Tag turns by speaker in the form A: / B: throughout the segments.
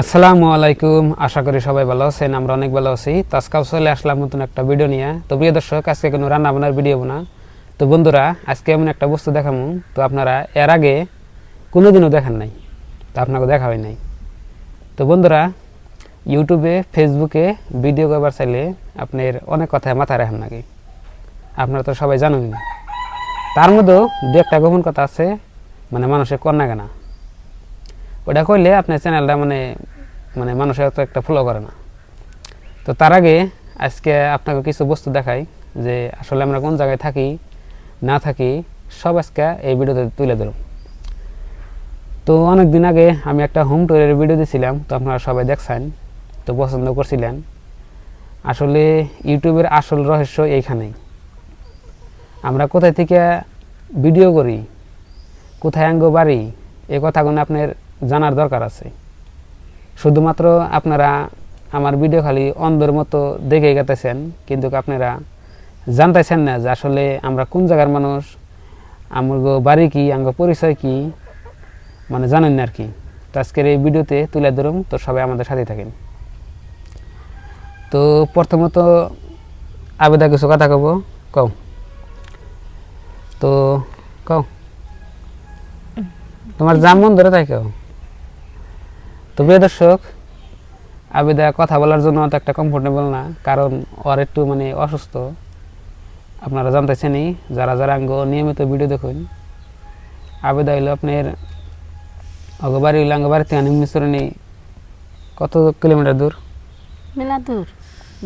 A: আসসালামু আলাইকুম। আশা করি সবাই ভালো আছেন, আমরা অনেক ভালো আছি। তাজকাও চলে আসলাম নতুন একটা ভিডিও নিয়ে। তো প্রিয় দর্শক, আজকে কোনো রান্না বান্নার ভিডিও না। তো বন্ধুরা, আজকে এমন একটা বস্তু দেখাবো। তো আপনারা এর আগে কোনোদিনও দেখেন নাই। তো আপনাকে দেখা হয় নাই। তো বন্ধুরা ইউটিউবে ফেসবুকে ভিডিও করবার চাইলে আপনার অনেক কথায় মাথায় রাখেন নাকি? আপনারা তো সবাই জানেন তার মধ্যেও দু একটা গোপন কথা আছে। মানে মানুষের কন্যা কেনা। ওটা করলে আপনার চ্যানেলটা মানে মানে মানুষের তো একটা ফলো করে না। তো তার আগে আজকে আপনাকে কিছু বস্তু দেখাই যে আসলে আমরা কোন জায়গায় থাকি, না থাকি, সব আজকে এই ভিডিওতে তুলে ধরুন। তো অনেক দিন আগে আমি একটা হোম ট্যুরের ভিডিও দিয়েছিলাম তো আপনারা সবাই দেখছেন, তো পছন্দ করছিলেন। আসলে ইউটিউবের আসল রহস্য এইখানেই। আমরা কোথায় থেকে ভিডিও করি, কোথায় আঙ্গ বাড়ি, এ কথাগুলো আপনার জানার দরকার আছে। শুধুমাত্র আপনারা আমার ভিডিও খালি অন্ধের মতো দেখে গেতেছেন, কিন্তু আপনারা জানতেছেন না যে আসলে আমরা কোন জায়গার মানুষ আমার বাড়ি কি আঙ্গ পরিচয় কি মানে জানেন না আর কি। তো আজকের এই ভিডিওতে তুলে ধরুন, তো সবাই আমাদের সাথে থাকেন। তো প্রথমত আবেদা কিছু কথা কব, কও। তো কও। তোমার জাম মন ধরে থাকে তো প্রিয় দর্শক আবেদা কথা বলার জন্য তো একটা কমফোর্টেবল না কারণ ওর একটু মানে অসুস্থ। আপনারা জানতেছেনই যারা যারা আঙ্গ নিয়মিত ভিডিও দেখুন আবেদা হইল আপনার অগবাড়ি হইল আঙ্গ বাড়ি থেকে নিম্নচরণী কত কিলোমিটার দূর?
B: মেলা দূর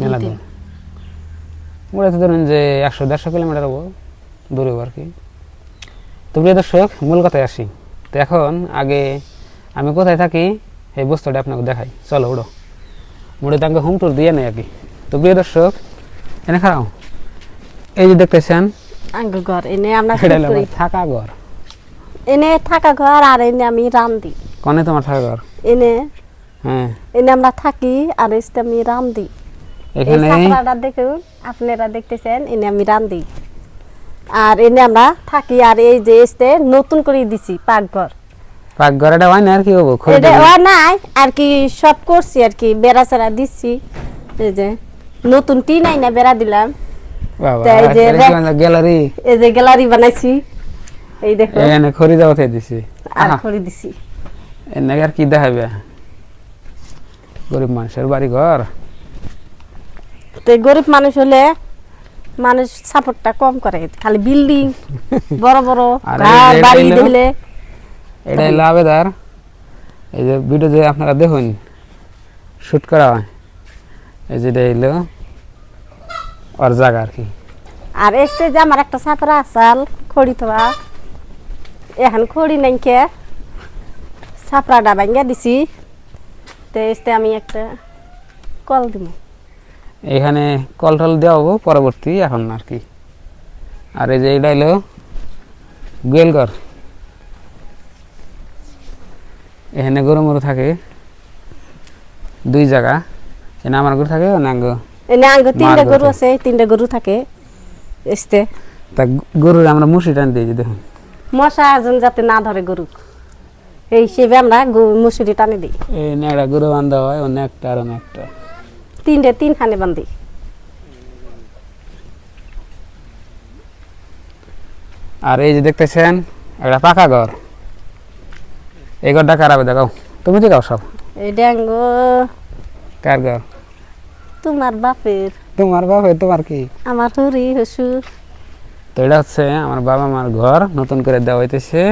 A: মেলা দূর তো ধরুন যে একশো দেড়শো কিলোমিটার হব দূরে আর কি। তো প্রিয় দর্শক মূল কথায় আসি। তো এখন আগে আমি কোথায় থাকি এই বস্তুটা আপনাকে দেখাই। চলো উড়ো। মুড়ে তাকে হোম ট্যুর দিয়ে নেই আর কি। তো প্রিয় দর্শক এনে খাও। এই যে দেখতেছেন
B: ঘর এনে আমরা
A: থাকা ঘর।
B: এনে থাকা ঘর আর এনে আমি রান্ধি
A: কনে তোমার থাকা ঘর?
B: এনে
A: হ্যাঁ।
B: এনে আমরা থাকি আর এসে আমি রান্ধি
A: এখানে
B: দেখুন আপনারা দেখতেছেন এনে আমি রান্ধি আর এনে আমরা থাকি আর এই যে এসতে নতুন করে দিছি পাকঘর।
A: হয় না আর কি হব
B: এটা। নাই আর কি সব করছি আর কি বেড়া দিচ্ছি এই যে নতুন টিন বেড়া দিলাম। তাই যে
A: গ্যালারি।
B: এই যে গ্যালারি বানাইছি। এই দেখো।
A: এখানে খড়ি থেকে দিছি।
B: আর করে দিছি।
A: আর কি দেখাবে গরিব মানুষের বাড়ি ঘর
B: তো গরিব মানুষ হলে মানুষ সাপোর্টটা কম করে। খালি বিল্ডিং বড় বড়
A: এই
B: বাড়ি দিলে
A: এটা হলো আবেদার এই যে ভিডিও যে আপনারা দেখুন শুট করা হয়। এই যেটা হইল ওর জায়গা আর কি।
B: আর এসে যে আমার একটা সাপড়া আসাল খড়ি থোয়া এখন খড়ি নাই কে। সাপড়াটা ভাঙ্গা দিছি। তো এসে আমি একটা কল দিব
A: এখানে কল টল দেওয়া হব পরবর্তী এখন আর কি। আর এই যে এটা হলো গোয়েল ঘর এখানে গরু মরু থাকে। দুই জায়গা। এখানে আমার গরু থাকে নাঙ্গ
B: এনে আঙ্গ তিনটা গরু। আছে তিনটা গরু থাকে এসতে।
A: তা গরুর আমরা মুসি টান দিই দেখুন
B: মশা যেন যাতে না ধরে গরু। এই হিসেবে আমরা মুসুরি টানে দিই।
A: এই নেড়া গরু বান্ধা হয় অন্য একটা আর অন্য একটা।
B: তিনটে তিন খানে বান্ধি।
A: আর এই যে দেখতেছেন একটা পাকা ঘর। এই ঘরটা কার হবে দেখাও। তুমি দেখাও সব?
B: এই ড্যাঙ্গ।
A: কার ঘর?
B: তোমার বাপের।
A: তোমার বাবা তোমার কি?
B: আমার হরি হসুর
A: তো এটা হচ্ছে আমার বাবা মার ঘর নতুন করে দেওয়া হইতেছে।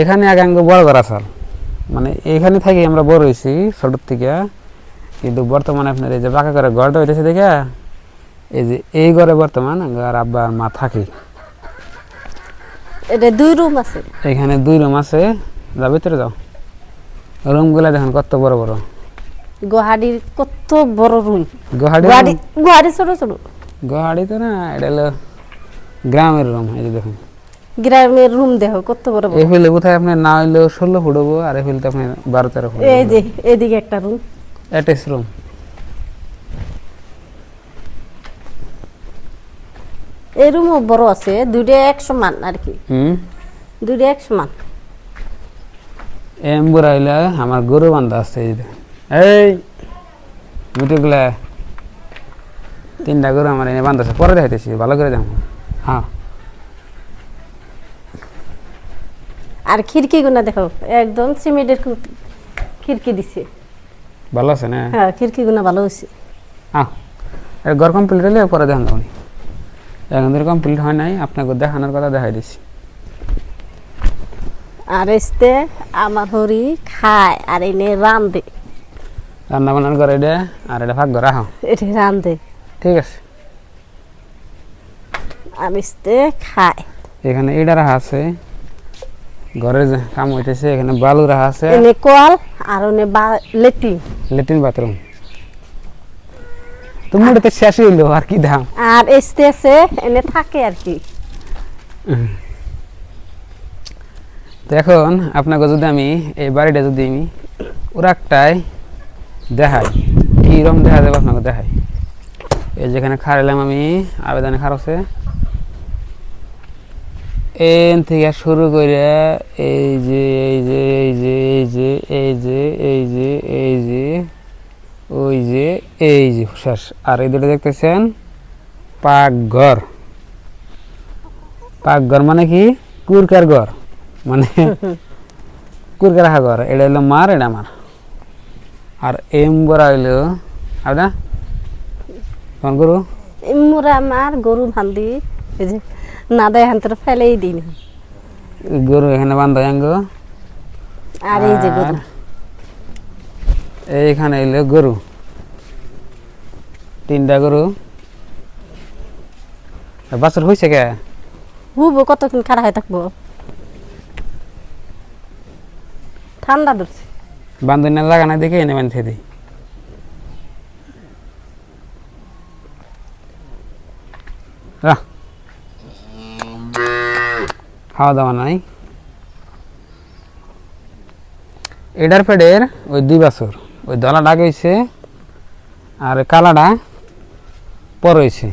A: এখানে আগে আগে বড় ঘর আসাল মানে এখানে থাকি আমরা বড় হয়েছি ছোটোর থেকে। কিন্তু বর্তমানে আপনার এই যে পাকা করে ঘরটা হইতেছে দেখে এই যে এই ঘরে বর্তমান আর আব্বা আর মা থাকি।
B: এটা দুই রুম আছে।
A: এখানে দুই রুম আছে। যাও ভিতরে যাও। রুমগুলা দেখেন কত বড় বড়।
B: গুয়াহাটির কত বড় রুম
A: গুয়াহাটি
B: গুয়াহাটি ছোট ছোট।
A: গুয়াহাটি তো না এটা হলো গ্রামের রুম এই যে দেখুন।
B: গ্রামের রুম দেহ কত বড় বড়।
A: এই কোথায় আপনার না হইলেও ষোলো ফুট হব আর এই ফিল্ডে আপনার বারো তেরো ফুট
B: এই যে এদিকে একটা রুম
A: অ্যাটাচ রুম
B: এই রুমও বড় আছে দুইটা এক সমান আর কি
A: হুম?
B: দুইটা এক সমান
A: এম্বুর আইলে আমার গরু বান্ধা আছে এই মিটুগুলা তিনটা গরু আমার এনে বান্ধা আছে পরে দেখাইতেছি ভালো করে দেখো। হ্যাঁ।
B: আর খিড়কি গুনা দেখো একদম সিমেন্টের খিড়কি দিছে।
A: ভালো আছে না?
B: হ্যাঁ খিড়কি গুনা ভালো হয়েছে
A: হ্যাঁ ঘর কমপ্লিট হলে পরে দেখান তখন এখন ধরে কমপ্লিট হয় নাই আপনাকে দেখানোর কথা দেখাই দিচ্ছি
B: আর এসতে আমার হরি খায় আর এনে রান্ধে
A: রান্না বান্নার করে এটা আর এটা ভাগ করা হ্যাঁ
B: এটা রান্ধে
A: ঠিক আছে।
B: আর এসতে খায়।
A: এখানে এটা রাখা আছে ঘরে যে কাম হইতেছে এখানে বালু রাখা আছে।
B: এনে কল আর ওনে বা লেটি
A: লেট্রিন বাথরুম। তো শেষ হইল আর কি দাম
B: আর এসতে আছে এনে থাকে আর কি।
A: তো এখন আপনাকে যদি আমি এই বাড়িটা যদি আমি ওরাকটাই দেখাই কীরকম দেখা যাবে আপনাকে দেখাই? এই যেখানে খারাইলাম আমি আবেদনে খারছে এন থেকে শুরু করে এই যে এই যে এই যে এই যে এই যে এই যে এই যে ওই যে এই যে শেষ। আর এই দুটো দেখতেছেন পাকঘর। পাকঘর মানে কি? কুরকার ঘর। মানে কুরকার রাখা ঘর। এটা হলো মার এটা আমার। আর এম বড়া হইল আপনার কোন গরু?
B: মোরা আমার গরু ভান্দি না দেয় হান তোরা ফেলেই দিন।
A: গরু এখানে বান্ধা আঙ্গ।
B: আর এই যে গরু।
A: এইখানে এলো গরু। তিনটা গরু। বাছর হয়েছে কে?
B: হুবো কতক্ষণ খাড়া হয়ে থাকব? ঠান্ডা ধরছে।
A: বান্ধবী লাগা না দেখে এনে বান্ধে দিই খাওয়া দাওয়া নাই। এটার পেটের ওই দুই বছর। ওই দলাটা আগে হয়েছে আর কালাটা পর হয়েছে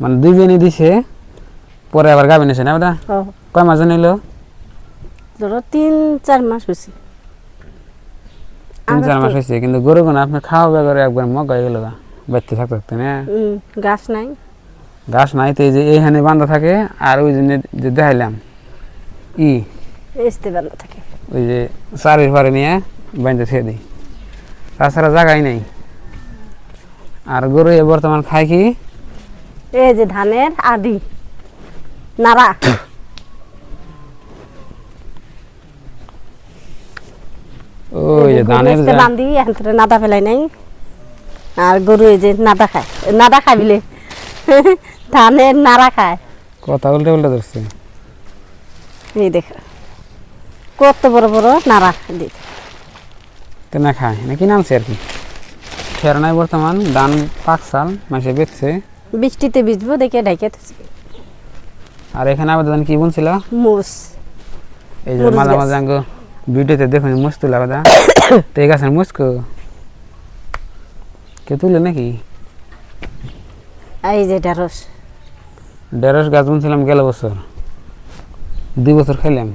A: মানে দুই বেনি দিছে পরে আবার গাবে নিছে না ওটা কয় মাস নিল
B: ধরো তিন চার মাস হয়েছে
A: তিন চার মাস হয়েছে কিন্তু গরু গুলো আপনার খাওয়া করে একবার মগ হয়ে গেল বাচ্চা থাকতে থাকতে না?
B: গাছ নাই।
A: গাছ নাই তো এই যে এইখানে বান্ধা থাকে আর ওই জন্য যে দেখাইলাম ই
B: এসতে বান্ধা থাকে।
A: ওই যে চারির পারে নিয়ে বান্ধতে ছেড়ে দিই তাছাড়া জায়গাই নাই। আর গরু এ বর্তমান খায় কি?
B: এই যে ধানের আদি।
A: ওই যে ধানের
B: এসতে বান্ধি এখন নাদা ফেলাই নাই। আর গরু এই যে নাদা খায়। নাদা খায় বিলে। ধানের খায়।
A: কথা উল্টে উল্টে ধরছে।
B: এই দেখ। কত বড় বড় নাড়া। দিই
A: তো না খায় না কি নামছে আর কি? ফের নাই বর্তমান ধান পাক চাল মাসে বেচছে।
B: বৃষ্টিতে ভিজবো দেখে ঢাকে
A: আর এখানে আবেদন কি বলছিল
B: মুস
A: এই যে মাঝে। মাঝে আঙ্গ ভিডিওতে দেখুন মুছ তুলে আলাদা। তো এই গাছের মুসকো কে? তুলে নাকি?
B: এই যে ঢেঁড়স।
A: ঢেঁড়স গাছ বুনছিলাম গেল বছর। দুই বছর খাইলাম।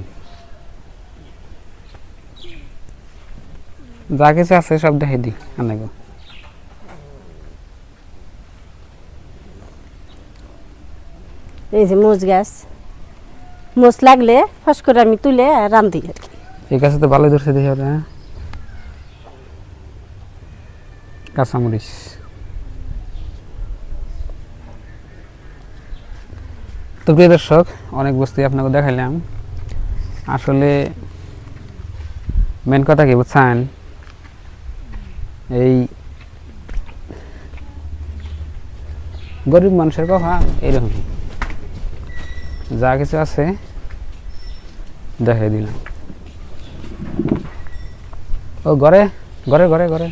A: যা কিছু আছে সব দেখাই দিই আনাগো
B: এই যে মুজ গাছ। মুজ লাগলে ফস করে আমি তুলে রান্ধি আর কি।
A: এই গাছে তো ভালোই ধরছে দেখি ওরা কাঁচামরিচ তো প্রিয় দর্শক অনেক বস্তুই আপনাকে দেখাইলাম। আসলে মেন কথা কি বুঝছেন? এই গরিব মানুষের কথা এইরকমই যা কিছু আছে দেখাই দিলাম। ও ঘরে ঘরে ঘরে ঘরে।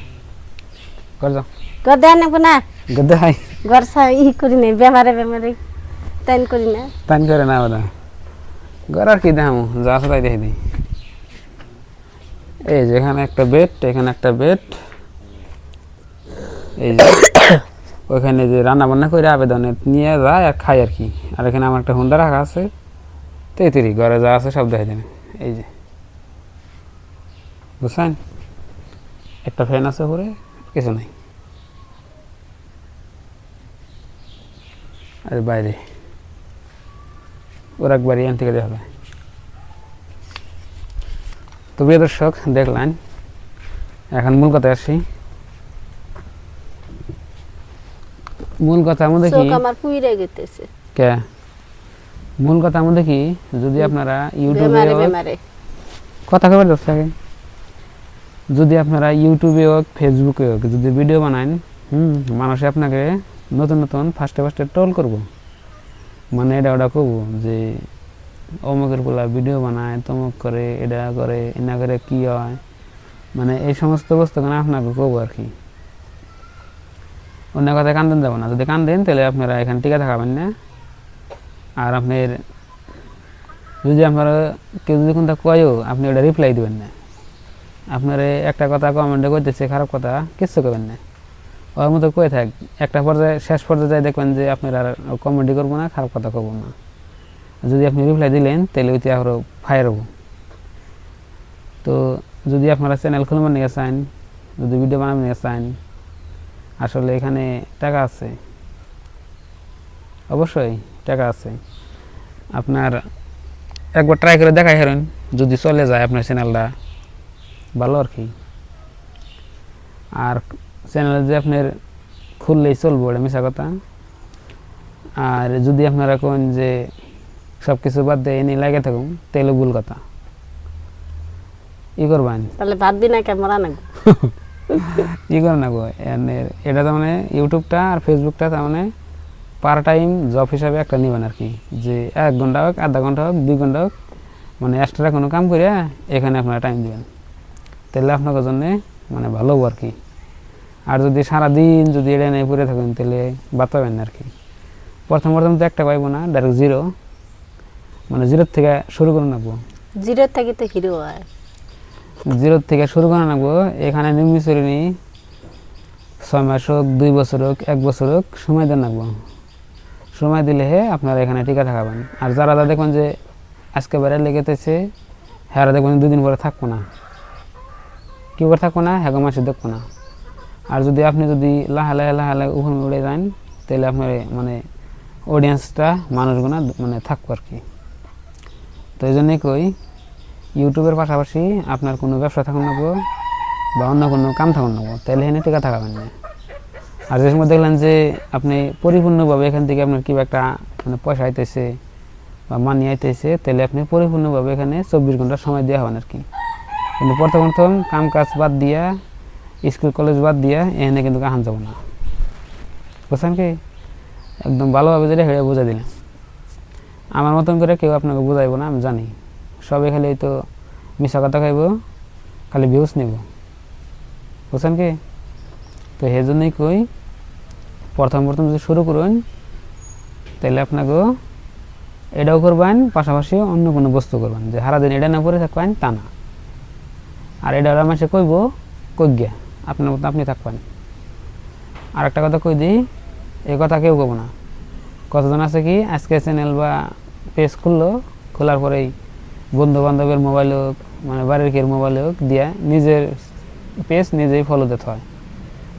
A: ঘর যাও।
B: দেয় নেব না?
A: গদ্দে হাই
B: ঘর সা- ই করি নাই বেমারে বেমারে। তাইন করি না।
A: টাইম করে না ওটা ঘর আর কি দেখামো? যা আছে তাই দেখে দিই। এই যে এখানে একটা বেড এখানে একটা বেড এই যে ওইখানে যে রান্না বান্না করে আবেদনে নিয়ে যায় আর খাই আর কি। আর এখানে আমার একটা হুন্ডা রাখা আছে। তেতরি ঘরে যা আছে সব দেখে দেন। এই যে। বুঝছেন? একটা ফ্যান আছে উপরে, কিছু নাই। আর বাইরে। ওর একবারই এন থেকে দেওয়া হবে তো প্রিয় দর্শক, দেখলেন? এখন মূল কথায় আসি। মূল কথা আমাদের কি
B: আমার পুইরে গেতেছে।
A: কে? মূল কথা আমাদের কি যদি আপনারা ইউটিউবে কথা খবর দশ আগে যদি আপনারা ইউটিউবে হোক ফেসবুকে হোক যদি ভিডিও বানান হুম মানুষে আপনাকে নতুন নতুন ফার্স্টে ফার্স্টে ট্রোল করব। মানে এটা ওটা করব যে অমুকের পোলা ভিডিও বানায় তমুক করে এটা করে এনা করে কি হয়? মানে এই সমস্ত বস্তু কেন আপনাকে করব আর কি? অন্য কথায় কান্দেন যাব না। যদি কান্দেন, তাহলে আপনারা এখানে টিকা থাকাবেন না। আর আপনার যদি আপনারা কেউ যদি কোনটা কয়ও, আপনি ওটা রিপ্লাই দেবেন না। আপনার একটা কথা কমেন্টে করতেছে খারাপ কথা, কিচ্ছু করবেন না। ওর মতো কয়ে থাক, একটা পর্যায়ে, শেষ পর্যায়ে যাই দেখবেন যে আপনার আর কমেন্টই করব না, খারাপ কথা করব না। যদি আপনি রিপ্লাই দিলেন, তাহলে ওইতে আরও ফায়ার হব। তো যদি আপনারা চ্যানেল খুলবেন নিয়ে চান যদি ভিডিও বানাবেন নিয়ে চান আসলে এখানে টাকা আছে? অবশ্যই টাকা আছে। আপনার একবার ট্রাই করে দেখাই হেরেন যদি চলে যায় আপনার চ্যানেলটা ভালো আর কি। আর চ্যানেল যে আপনার খুললেই চলবো এটা মিশা কথা। আর যদি আপনারা কোন যে সব কিছু বাদ দিয়ে এনে লাগে থাকুন তাহলে ভুল কথা। ই করবেন।
B: তাহলে ভাত দিন ক্যামেরা না
A: ই করে না গো এটা তার মানে ইউটিউবটা আর ফেসবুকটা তার মানে পার টাইম জব হিসাবে একটা নেবেন আর কি যে এক ঘণ্টা হোক, আধা ঘণ্টা হোক, দুই ঘণ্টা হোক মানে এক্সট্রা কোনো কাম করে এখানে আপনারা টাইম দিবেন। তাহলে আপনাদের জন্য মানে ভালো আর কি আর যদি সারাদিন যদি এটা নিয়ে পড়ে থাকেন তাহলে বাঁচাবেন আর কি প্রথম প্রথম তো একটা পাইবো না ডাইরেক্ট জিরো মানে জিরোর থেকে শুরু করে নেব
B: জিরো থেকে তো হিরো হয়।
A: জিরোর থেকে শুরু করে নেব, এখানে নিম্নি শ্রেণি ছয় মাস হোক, দুই বছর হোক, এক বছর হোক, সময় দেন রাখব সময় দিলে হে আপনারা এখানে টিকা থাকাবেন আর যারা যা দেখবেন যে আজকে বেড়ে লেগেতেছে হ্যাঁ দেখবেন দুদিন পরে থাকব না। কী করে থাকব না? হ্যাঁ মাসে দেখব না। আর যদি আপনি যদি লাহা, লাহে লাহা, লাহে উঠে উড়ে যান, তাহলে আপনার মানে অডিয়েন্সটা মানুষগুলো মানে থাকব আর কি। তো এই জন্যই কই ইউটিউবের পাশাপাশি আপনার কোনো ব্যবসা থাকুন নেব বা অন্য কোনো কাম থাকুন নেব তাহলে এখানে টিকা থাকাবেন না। আর যে সময় দেখলেন যে আপনি পরিপূর্ণভাবে এখান থেকে আপনার কি একটা মানে পয়সা আইতেছে বা মানি আইতেছে তাহলে আপনি পরিপূর্ণভাবে এখানে চব্বিশ ঘণ্টা সময় দেওয়া হবেন আর কি। কিন্তু প্রথম প্রথম কাম কাজ বাদ দিয়া, স্কুল কলেজ বাদ দিয়া, এখানে কিন্তু কাহান যাব না। বুঝছেন কি? একদম ভালোভাবে যেটা হেঁড়ে বুঝাই দিলাম আমার মতন করে কেউ আপনাকে বোঝাইবো না, আমি জানি। সবাই খালি তো মিশা কথা খাইব খালি ভিউজ নেব। বুঝছেন কি? তো সেই জন্যই কই, প্রথম প্রথম যদি শুরু করুন তাহলে আপনাকে এটাও করবেন, পাশাপাশি অন্য কোনো বস্তু করবেন। যে সারাদিন এটা না পরে থাকবেন, তা না। আর এটা ওরা মাসে কইব, কই গিয়া? আপনার মতো আপনি থাকবেন। আর একটা কথা কই দিই, এই কথা কেউ কব না। কতজন আছে কি, আজকে চ্যানেল বা পেজ খুললো, খোলার পরেই বন্ধু বান্ধবের মোবাইল হোক মানে বাড়ির কের মোবাইল হোক, দিয়া নিজের পেজ নিজেই ফলো দিতে হয়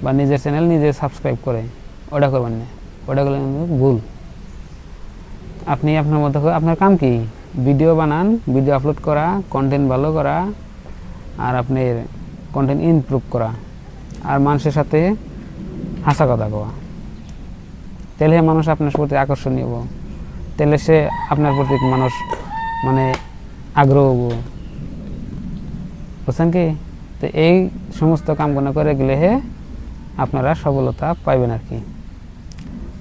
A: বা নিজের চ্যানেল নিজে সাবস্ক্রাইব করে। ওটা করবেন না। ওটা করলে ভুল। আপনি আপনার মতো আপনার কাম কি? ভিডিও বানান ভিডিও আপলোড করা কন্টেন্ট ভালো করা, আর আপনার কন্টেন্ট ইমপ্রুভ করা। আর মানুষের সাথে হাসা কথা কওয়া। তাহলে মানুষ আপনার প্রতি আকর্ষণীয় তাহলে সে আপনার প্রতি মানুষ মানে আগ্রহ বুঝছেন কি? তো এই সমস্ত কামগুলো করে গেলে হে আপনারা সফলতা পাইবেন আর কি।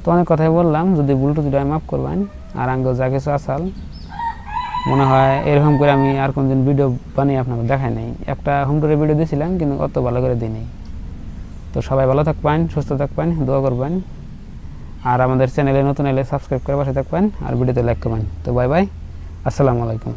A: তো অনেক কথাই বললাম, যদি ভুল টুটি মাফ করবেন, আর আঙ্গ যা কিছু আসাল, মনে হয় এরকম করে আমি আর কোনদিন ভিডিও বানিয়ে আপনাকে দেখাই নাই। একটা হোম টুরে ভিডিও দিয়েছিলাম, কিন্তু অত ভালো করে দিই তো সবাই ভালো থাকবেন, সুস্থ থাকবেন, দোয়া করবেন। আর আমাদের চ্যানেলে নতুন এলে সাবস্ক্রাইব করে পাশে থাকবেন, আর ভিডিওতে লাইক করবেন। তো বাই বাই আসসালামু আলাইকুম।